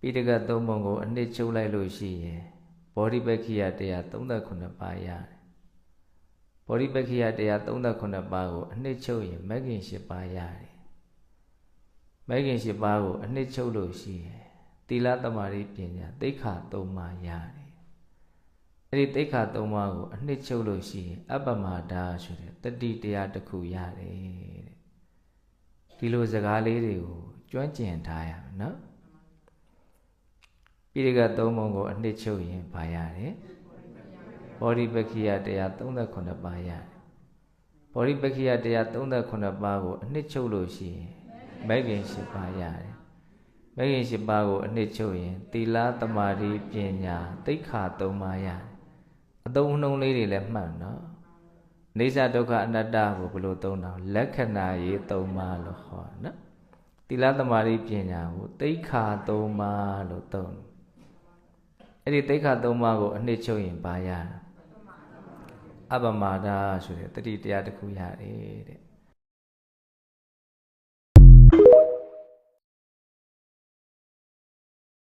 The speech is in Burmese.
ပိဋကသုံးပုံကို အနှစ်ချုပ်လိုက်လို့ရှိရင်ဘောဓိပက္ခိယတရား39ပါးရတယ်ဘောဓိပက္ခိယတရား39ပါးကိုအနှစ်ချုပ်ရင်မဂ်ခင်10ပါးရတယ်မဂ်ခင်10ပါးကိုအနှစ်ချုပ်လို့ရှိရင်သီလသမာဓိပညာသိက္ခာ3ပါးရတယ်အဲ့ဒီသိက္ခာ3ပါးကိုအနှစ်ချုပ်လို့ရှိရင်အပ္ပမဒါဆိုတဲ့တတိတရားတစ်ခုရတယ်တဲ့ဒီလိုစကားလေးတွေကိုကျွမ်းကျင်ထားရမယ်နော် ပိရိကသုံးပုံကိုအနှစ်ချုပ်ရင်ဘာရတယ်ဘောဓိပက္ခိယတရား38ပါးရတယ်ဘောဓိပက္ခိယတရား38ပါးကိုအနှစ်ချုပ်လို့ရှိရင်မဂ်ခင်10ပါးရတယ်မဂ်ခင်10ပါးကိုအနှစ်ချုပ်ရင်သီလသမာဓိပညာသိက္ခာ3ပါးရတယ်အသုံးအနှုန်းလေးတွေလည်းမှတ်နော်နေသဒုက္ခအနတ္တကိုဘယ်လိုသုံးတာလက္ခဏာရေး3ပါးလို့ခေါ်နော်သီလသမာဓိပညာကိုသိက္ခာ3ပါးလို့သုံး အဲ့ဒီသိက္ခာ3ပါးကိုအနှစ်ချုပ်ရင်ဘာရအပမဒါဆိုတဲ့တတိတရားတစ်ခုရတယ်တဲ့